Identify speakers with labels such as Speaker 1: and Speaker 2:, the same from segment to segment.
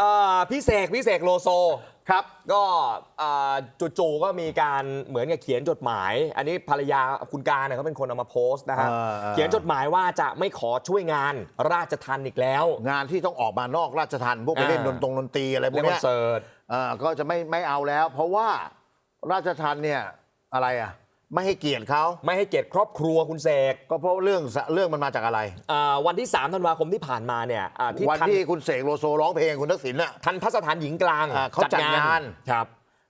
Speaker 1: เอ่อพี่เสกพี่เสกโลโซ
Speaker 2: ครับ
Speaker 1: ก็เอ่อจู่ๆก็มีการเหมือนกับเขียนจดหมาย อันนี้ภรรยาคุณการเนี่ยเขาเป็นคนเอามาโพสต์นะฮะ
Speaker 2: เออเออ
Speaker 1: เขียนจดหมายว่าจะไม่ขอช่วยงานราชทันอีกแล้ว
Speaker 2: งานที่ต้องออกมานอกราชทันพวกไป
Speaker 1: อ่า
Speaker 2: เล่นดนตรงดนตรีอะไรพว
Speaker 1: เล่
Speaker 2: ก
Speaker 1: นคอ
Speaker 2: เนี้
Speaker 1: น
Speaker 2: ย
Speaker 1: เสิร์ต
Speaker 2: อ่าก็จะไม่ไม่เอาแล้ว เพราะว่าราชทันเนี่ยอะไรอะ ไม่ให้เกียรติเขา
Speaker 1: ไม่ให้เกียรติครอบครัวคุณเสก
Speaker 2: ก็เพราะเรื่องเรื่องมันมาจากอะไร
Speaker 1: เอ่อวันที่3ธันวาคมที่ผ่านมาเนี่ยอ่าที่
Speaker 2: วัน
Speaker 1: ทัน
Speaker 2: ที่คุณเสกโลโซร้องเพลงคุณทักษิณน่ะ
Speaker 1: ทันทสถานหญิงกลาง
Speaker 2: อ่าเขาจัดงาน
Speaker 1: ครับ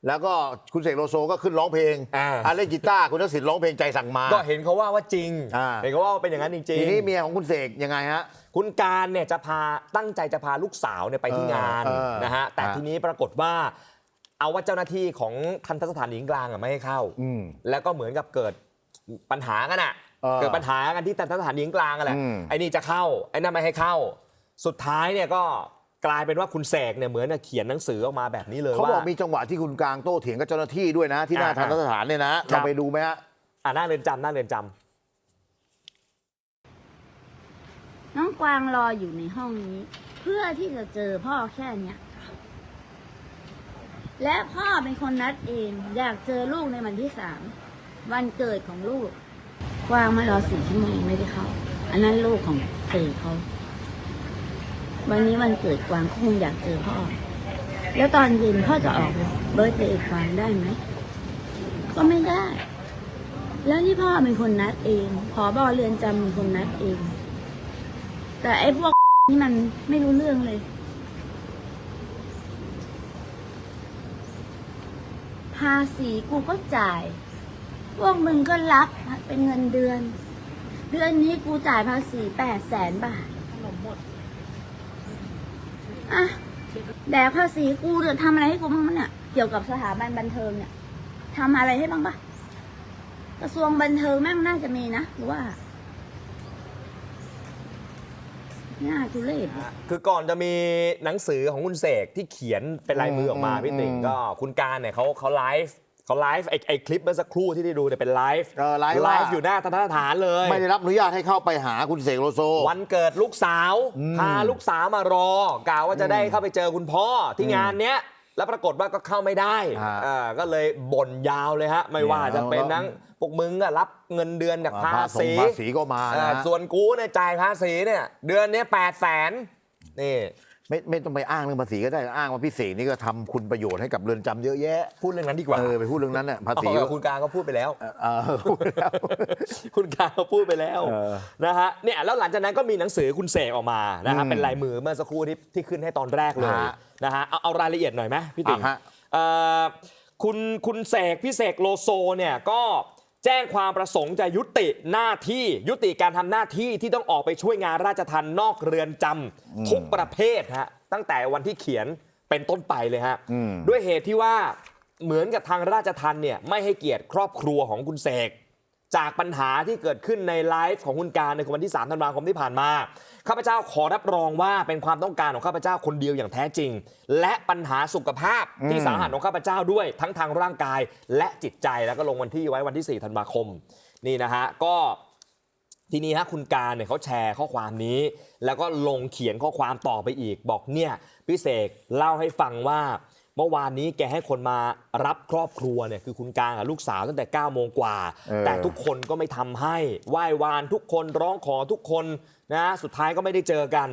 Speaker 2: แล้วก็คุณเสกโลโซก็ขึ้นร้องเพลง
Speaker 1: อ่า
Speaker 2: อ่าเล่นกีตาร์คุณทักษิณร้องเพลงใจสั่งมา
Speaker 1: ก็เห็นเขาว่าว่าจริง
Speaker 2: อ่า
Speaker 1: เห็นเขาว่าเป็นอย่างนั้นจริง
Speaker 2: ทีนี้เมียของคุณเสกยังไงฮะ
Speaker 1: คุณการเนี่ยจะพาตั้งใจจะพาลูกสาวเนี่ยไปที่งาน
Speaker 2: เออเออ
Speaker 1: นะฮะแต่
Speaker 2: ฮะ
Speaker 1: ทีนี้ปรากฏว่า เอาว่าเจ้าหน้าที่ของทันทสถานหญิงกลางอะไม่ให้เข้า
Speaker 2: อืม
Speaker 1: แล้วก็เหมือนกับเกิดปัญหากันอะ
Speaker 2: เออ
Speaker 1: เกิดปัญหากันที่ทันทสถานหญิงกลางอะแหละ
Speaker 2: อืม
Speaker 1: ไอ้นี่จะเข้าไอ้นั่นไม่ให้เข้า สุดท้ายเนี่ยก็กลายเป็นว่าคุณเสกเนี่ยเหมือนกับเขียนหนังสือออกมาแบบนี้เลย
Speaker 2: เขา
Speaker 1: ว่า
Speaker 2: บอกมีจังหวะที่คุณกลางโต้เถียงกับเจ้าหน้าที่ด้วยนะ ที่หน้า
Speaker 1: อ่า
Speaker 2: ทันสถานเนี่ยนะ
Speaker 1: ครั
Speaker 2: เรา
Speaker 1: บ
Speaker 2: ไปดูไหมฮะ
Speaker 1: อ่าหน้าเรือนจำหน้าเรือนจำ
Speaker 3: น้องกวางรออยู่ในห้องนี้ เพื่อที่จะเจอพ่อแค่เนี้ย และพ่อเป็นคนนัดเอง อยากเจอลูกในวันที่สาม วันเกิดของลูก กวางมารอสี่ชั่วโมงไม่ได้เข้า อันนั้นลูกของเสกเขา วันนี้วันเกิดกวางคงอยากเจอพ่อ แล้วตอนเย็นพ่อจะออกเบิร์ตเดย์กวางได้ไหม ก็ไม่ได้ แล้วนี่พ่อเป็นคนนัดเอง ขอบอเรือนจำเป็นคนนัดเอง แต่ไอ้พวกนี่มันไม่รู้เรื่องเลย ภาษีกูก็จ่าย พวกมึงก็รับเป็นเงินเดือน เดือนนี้กูจ่ายภาษีแปดแสนบาทอะแดกภาษีกูเดือทำอะไรให้กูบ้างมั้งเนี่ยเกี่ยวกับสถาบันบันเทิงเนี่ยทำอะไรให้บ้างปะกระทรวงบันเทิงแม่งน่าจะมีนะหรือว่า น่าทุเรศว่ะ
Speaker 1: คือก่อนจะมีหนังสือของคุณเสกที่เขียนเป็นลายมือออกมา
Speaker 2: อืม
Speaker 1: พี่ติ่ง
Speaker 2: อืม
Speaker 1: ก็คุณการเนี่ยเขาเขาไลฟ์เขาไลฟ์ไอไอคลิปเมื่อสักครู่ที่ได้ดูเนี่ยเป็นไลฟ์
Speaker 2: เออไลฟ์
Speaker 1: ไล
Speaker 2: ว่า
Speaker 1: ฟ์อยู่หน้าทันทสถานเลย
Speaker 2: ไม่ได้รับอนุญาตให้เข้าไปหาคุณเสกโลโซ
Speaker 1: วันเกิดลูกสาว
Speaker 2: อืม
Speaker 1: พาลูกสาวมารอกล่าวว่าจะได้เข้าไปเจอคุณพ่อที่งานเนี้ย แล้วปรากฏว่าก็เข้าไม่ได้
Speaker 2: ฮะ
Speaker 1: อ่าก็เลยบ่นยาวเลยฮะ ไม่ว่าจะเป็น
Speaker 2: แล้ว
Speaker 1: ทั้งพวกมึงอะรับเงินเดือนจากภา
Speaker 2: ภาษี
Speaker 1: ษี
Speaker 2: ภาษีก็มา
Speaker 1: อ่า
Speaker 2: นะ
Speaker 1: ส่วนกูเนี่ยจ่ายภาษีเนี่ยเดือนเนี้แปดแสนนี่
Speaker 2: ไม่ไม่ต้องไปอ้างเรื่องภาษีก็ได้อ้างว่าพี่เสกนี่ก็ทำคุณประโยชน์ให้กับเรือนจำเยอะแยะ
Speaker 1: พูดเรื่องนั้นดีกว่า
Speaker 2: เออไปพูดเรื่องนั้นน่ะภาษี
Speaker 1: เอาคุณการก็พูดไปแล้ว
Speaker 2: เออเออพูดแล้ว
Speaker 1: คุณการก็พูดไปแล้ว
Speaker 2: เออ
Speaker 1: นะฮะเนี่ยแล้วหลังจากนั้นก็มีหนังสือคุณเสกออกมานะฮะ
Speaker 2: อืม
Speaker 1: เป็นลายมือเมื่อสักครู่ที่ที่ขึ้นให้ตอนแรกเลย
Speaker 2: ฮะ
Speaker 1: นะฮะเอาเอารายละเอียดหน่อยไหมพี่ติ๋ง
Speaker 2: อะฮะ
Speaker 1: เอ่อคุณคุณเสกพี่เสกโลโซเนี่ยก็ แจ้งความประสงค์จะยุติหน้าที่ยุติการทำหน้าที่ที่ต้องออกไปช่วยงานราชทันนอกเรือนจำทุกประเภทฮะตั้งแต่วันที่เขียนเป็นต้นไปเลยฮะ
Speaker 2: อืม
Speaker 1: ด้วยเหตุที่ว่าเหมือนกับทางราชทันเนี่ยไม่ให้เกียรติครอบครัวของคุณเสก จากปัญหาที่เกิดขึ้นในไลฟ์ของคุณการในวันที่ 3 ธันวาคมที่ผ่านมา ข้าพเจ้าขอรับรองว่าเป็นความต้องการของข้าพเจ้าคนเดียวอย่างแท้จริง และปัญหาสุขภาพที่สาหัสของข้าพเจ้าด้วยทั้งทางร่างกายและจิตใจแล้วก็ลงวันที่ไว้วันที่ 4 ธันวาคม นี่นะฮะก็ทีนี้ฮะคุณการเนี่ยเขาแชร์ข้อความนี้ แล้วก็ลงเขียนข้อความต่อไปอีกบอกเนี่ยพี่เสกเล่าให้ฟังว่า มื่อวานนี้แกให้คนมารับครอบครัวเนี่ยคือคุณการกับลูกสาวตั้งแต่9ก้าโมงกว่า
Speaker 2: เออ
Speaker 1: แต่ทุกคนก็ไม่ทำให้ไหว้วานทุกคนร้องขอทุกคนนะสุดท้ายก็ไม่ได้เจอกัน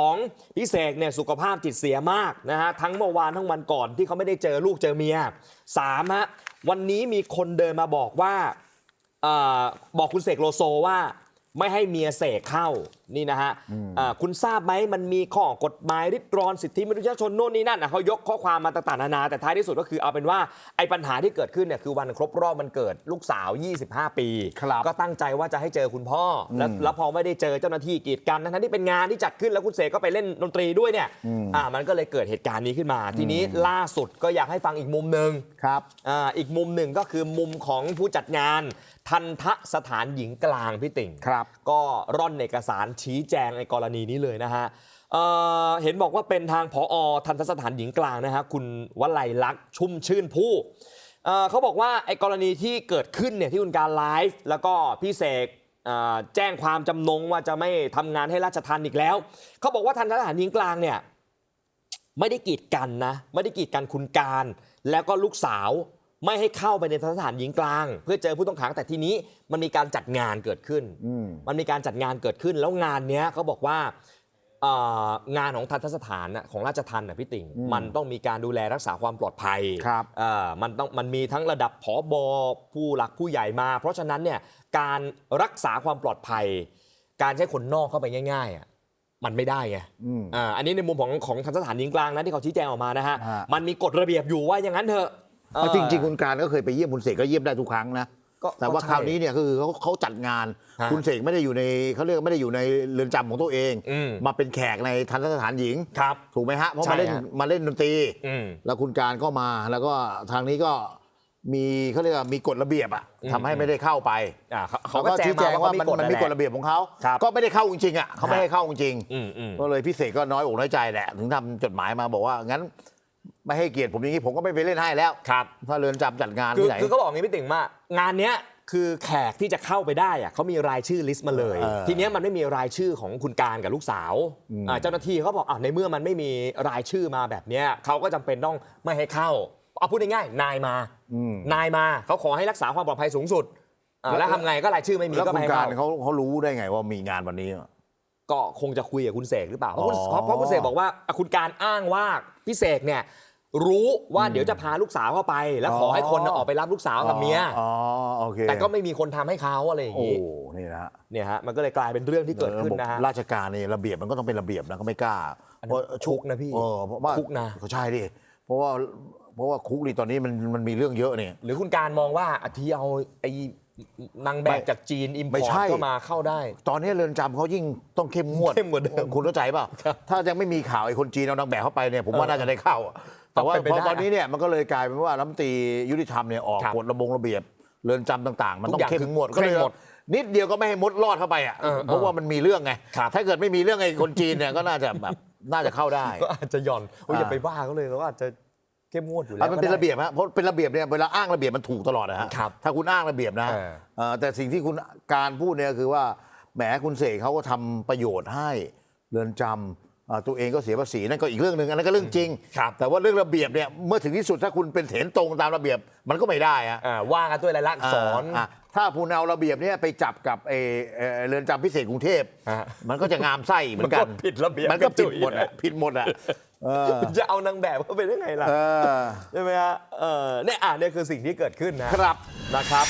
Speaker 1: 2. พี่เสกเนี่ยสุขภาพจิตเสียมากนะฮะทั้งเมื่อวานทั้งวันก่อนที่เขาไม่ได้เจอลูกเจอเมีย 3. ฮะวันนี้มีคนเดินมาบอกว่าเอ่อบอกคุณเสกโลโซว่า ไม่ให้เมียเสกเข้านี่นะฮะอ่าคุณทราบไหมมันมีข้อกฎหมายริดรอนสิทธิมนุษยชนโน่นนี่นั่นนะเขายกข้อความมาต่างๆนานา แต่ท้ายที่สุดก็คือเอาเป็นว่าไอ้ปัญหาที่เกิดขึ้นเนี่ยคือวันครบรอบมันเกิดลูกสาว 25 ปี
Speaker 2: ครับ
Speaker 1: ก็ตั้งใจว่าจะให้เจอคุณพ่ออแล้วแล้วพอไม่ได้เจอเจ้าหน้าที่กีดกันทั้งๆที่เป็นงานที่จัดขึ้นแล้วคุณเสกก็ไปเล่นดนตรีด้วยเนี่ยอ่ามันก็เลยเกิดเหตุการณ์นี้ขึ้นมา ทีนี้ล่าสุดก็อยากให้ฟังอีกมุมหนึ่ง
Speaker 2: ครับ
Speaker 1: อ่าอีกมุมหนึ่งก็คือมุมของผู้จัดงานทันทะสถานหญิงกลางพี่ติ่ง
Speaker 2: ครับ
Speaker 1: ก็ร่อนเอกสารชี้แจงในกรณีนี้เลยนะฮะเเห็นบอกว่าเป็นทางผอทันทสถานหญิงกลางนะฮะคุณวลัยลักษ์ชุ่มชื่นผู้เเขาบอกว่าไอ้กรณีที่เกิดขึ้นเนี่ยที่คุณการไลฟ์แล้วก็พี่เสกแจ้งความจำนงว่าจะไม่ทำงานให้ราชทันอีกแล้ว เขาบอกว่าทันทสถานหญิงกลางเนี่ยไม่ได้กีดกันนะ ไม่ได้กีดกันคุณการ แล้วก็ลูกสาว ไม่ให้เข้าไปในทันสถานหญิงกลาง เพื่อเจอผู้ต้องขังแต่ทีนี้มันมีการจัดงานเกิดขึ้น
Speaker 2: อืม
Speaker 1: มันมีการจัดงานเกิดขึ้น แล้วงานเนี้ยเขาบอกว่าเอ่องานของทันทสถานน่ะของราชทันน่ะพี่ติ่ง
Speaker 2: อืม
Speaker 1: มันต้องมีการดูแลรักษาความปลอดภัย
Speaker 2: ครับ
Speaker 1: เอ่อมันต้องมันมีทั้งระดับผอบอผู้หลักผู้ใหญ่มา เพราะฉะนั้นเนี่ยการรักษาความปลอดภัย การใช้คนนอกเข้าไปง่ายๆอะมันไม่ได้ไง
Speaker 2: อืม
Speaker 1: อ่าอันนี้ในมุมของของทันสถานหญิงกลางนะที่เขาชี้แจงออกมานะฮะ
Speaker 2: ฮะ
Speaker 1: มันมีกฎระเบียบอยู่ว่าอย่างนั้นเถอะ
Speaker 2: เพราะจริงๆคุณการก็เคยไปเยี่ยมคุณเสกก็เยี่ยมได้ทุกครั้งนะ
Speaker 1: ก็
Speaker 2: แต่ว่า
Speaker 1: ก็ใช่
Speaker 2: คราวนี้เนี่ยก็คือเขาเขาจัดงาน
Speaker 1: ฮะ
Speaker 2: คุณเสกไม่ได้อยู่ในเขาเรียกว่าไม่ได้อยู่ในเรือนจำของตัวเอง
Speaker 1: อืม
Speaker 2: มาเป็นแขกในทันสถานหญิง
Speaker 1: ครับ
Speaker 2: ถูกไหมฮะเพราะ
Speaker 1: ใช่
Speaker 2: มาเล่น
Speaker 1: ฮะ
Speaker 2: มาเล่นดนตรี
Speaker 1: อืม
Speaker 2: แล้วคุณการก็มาแล้วก็ทางนี้ก็มีเขาเรียกว่ามีกฎระเบียบอะ
Speaker 1: อืม
Speaker 2: ทำให้ไม่ได้เข้าไป
Speaker 1: อ่าเขา
Speaker 2: เขา
Speaker 1: เขาก็
Speaker 2: ก็
Speaker 1: แจ้
Speaker 2: ชี้
Speaker 1: ง
Speaker 2: แจ
Speaker 1: มาง
Speaker 2: ว่า
Speaker 1: ว่า
Speaker 2: มัน
Speaker 1: เขา
Speaker 2: มันมีกฎระเบียบของเขา
Speaker 1: ครับ
Speaker 2: ก็ไม่ได้เข้าจริงๆอะเขาไม่ให้เข้าจริง
Speaker 1: อืมอืม
Speaker 2: ก็เลยพี่เสกก็น้อยอกน้อยใจแหละ ถึงทำจดหมายมาบอกว่างั้น ไม่ให้เกียรติผมอย่างนี้ผมก็ไม่ไปเล่นให้แล้ว
Speaker 1: ครับ
Speaker 2: ถ้าเรือนจำจัดงาน
Speaker 1: คือ
Speaker 2: ที่ไหน
Speaker 1: คือเขาบอกอย่างนี้พี่ติ่งว่างานเนี้ยคือแขกที่จะเข้าไปได้อะเขามีรายชื่อลิสต์มาเลย
Speaker 2: เออ
Speaker 1: ทีเนี้ยมันไม่มีรายชื่อของคุณการกับลูกสาว
Speaker 2: อืม
Speaker 1: อ่าเจ้าหน้าที่เขาบอกอะในเมื่อมันไม่มีรายชื่อมาแบบเนี้ยเขาก็จำเป็นต้องไม่ให้เข้าเอาพูดง่ายๆนายมา
Speaker 2: อืม
Speaker 1: นายมาเขาขอให้รักษาความปลอดภัยสูงสุดอ่า
Speaker 2: แล้ว
Speaker 1: แล้วทำไงก็รายชื่อไม่มี
Speaker 2: แล้ว
Speaker 1: ก็
Speaker 2: คุ
Speaker 1: ไม่
Speaker 2: ณ
Speaker 1: ให้
Speaker 2: การ
Speaker 1: เข้า
Speaker 2: เขาเขารู้ได้ไงว่ามีงานวันนี้
Speaker 1: ก็คงจะคุยกับคุณเสกหรือเปล่า เพราะคุณ
Speaker 2: อ๋อ
Speaker 1: เพราะคุณเสกบอกว่าอะคุณการอ้างว่าพี่เสกเนี่ย รู้ว่าเดี๋ยวจะพาลูกสาวเข้าไป แล้วขอให้คนน่ะออกไปรับลูกสาวกับเมีย
Speaker 2: อ๋อโอเค
Speaker 1: แต่ก็ไม่มีคนทำให้เขาอะไรอย่าง
Speaker 2: โอ้
Speaker 1: นี้
Speaker 2: นี่นะฮะ
Speaker 1: เนี่ยฮะมันก็เลยกลายเป็นเรื่องที่เกิดขึ้นนะฮะ
Speaker 2: ระบบราชการนี่ระเบียบมันก็ต้องเป็นระเบียบนะก็ไม่กล้า
Speaker 1: อันนั้นคุกนะพี่
Speaker 2: เออเพราะว่า
Speaker 1: คุกนะ
Speaker 2: ก็ใช่ดิเพราะว่าเพราะว่าคุกนี่ตอนนี้มันมันมีเรื่องเยอะเนี่ย
Speaker 1: หรือคุณการมองว่าอาทีเอาไอ้นางแบ
Speaker 2: ไม่
Speaker 1: บจากจีนอิมพ
Speaker 2: ไม่
Speaker 1: อร์
Speaker 2: ใช่
Speaker 1: ตก็มาเข้าได้
Speaker 2: ตอนนี้เรือนจำเขายิ่งต้องเข้มงวด
Speaker 1: เข้มกว่าเดิม
Speaker 2: คุณเข้าใจเปล่า
Speaker 1: ครับ
Speaker 2: ถ้ายังไม่มีข่าวไอ้คนจีนเอานางแบบเข้าไปเนี่ยผมว่า
Speaker 1: เออ
Speaker 2: น่าจะได้เข้าอะ แต่ว่า
Speaker 1: เป็นไป
Speaker 2: พอ
Speaker 1: ได้
Speaker 2: ตอนนี้เนี่ยมันก็เลยกลายเป็นว่ารัฐมนตรียุติธรรมเนี่ยออก
Speaker 1: ครับ
Speaker 2: กฎระบงระเบียบเรือนจำต่างๆ มัน
Speaker 1: ทุ
Speaker 2: ต้อง
Speaker 1: กอย่าง
Speaker 2: เข้มงวด
Speaker 1: คือ
Speaker 2: ก็เลย
Speaker 1: เคร่งหมด
Speaker 2: นิดเดียวก็ไม่ให้มดรอดเข้าไปอะ
Speaker 1: เออ
Speaker 2: เพราะว่ามันมีเรื่องไง
Speaker 1: ครับ
Speaker 2: ถ้าเกิดไม่มีเรื่องไอ้คนจีนเนี่ยก็น่าจะแบบน่าจะเข้าได้
Speaker 1: ก็อาจจะหย่อนโอ้ยอย่า
Speaker 2: อ่า
Speaker 1: ไปว่าเขาเลยเขาอาจจะเข้มงวดอยู่แล้
Speaker 2: อะ
Speaker 1: ว
Speaker 2: มันเป็น
Speaker 1: ก็ได้
Speaker 2: ระเบียบฮะเพราะเป็นระเบียบเนี่ยเวลาอ้างระเบียบมันถูกตลอดนะฮะ
Speaker 1: ครับ
Speaker 2: ถ้าคุณอ้างระเบียบนะ
Speaker 1: เออ
Speaker 2: เอ่อแต่สิ่งที่คุณการพูดเนี่ยคือว่าแหมคุณเสกเขาก็ทำประโยชน์ให้เรือนจำอ่า ตัวเองก็เสียภาษีนั่นก็อีกเรื่องหนึ่งอันนั้นก็เรื่องจริง
Speaker 1: ครับ
Speaker 2: แต่ว่าเรื่องระเบียบเนี่ยเมื่อถึงที่สุดถ้าคุณเป็นเถนตรงตามระเบียบมันก็ไม่ได้ฮะ
Speaker 1: อ่าว่ากันด้วยลายลักษณ์อักษร
Speaker 2: อ่าถ้าคุณเอาระเบียบเนี่ยไปจับกับเออเอ่อเรือนจำพิเศษกรุงเทพ
Speaker 1: ฮะ
Speaker 2: มันก็จะงามไส้เหมือนกัน
Speaker 1: มันก็ผิดระเบียบ
Speaker 2: มันก็
Speaker 1: กระจุ
Speaker 2: ผิ
Speaker 1: ย
Speaker 2: ดหมดอะผิดหมดอะเออ
Speaker 1: จะเอานางแบบเข้าไปได้ไงล่ะ
Speaker 2: เออ
Speaker 1: ใช่ไหมฮะเออเนี่ยอะเนี่ยคือสิ่งที่เกิดขึ้นนะ
Speaker 2: ครับ
Speaker 1: นะครับ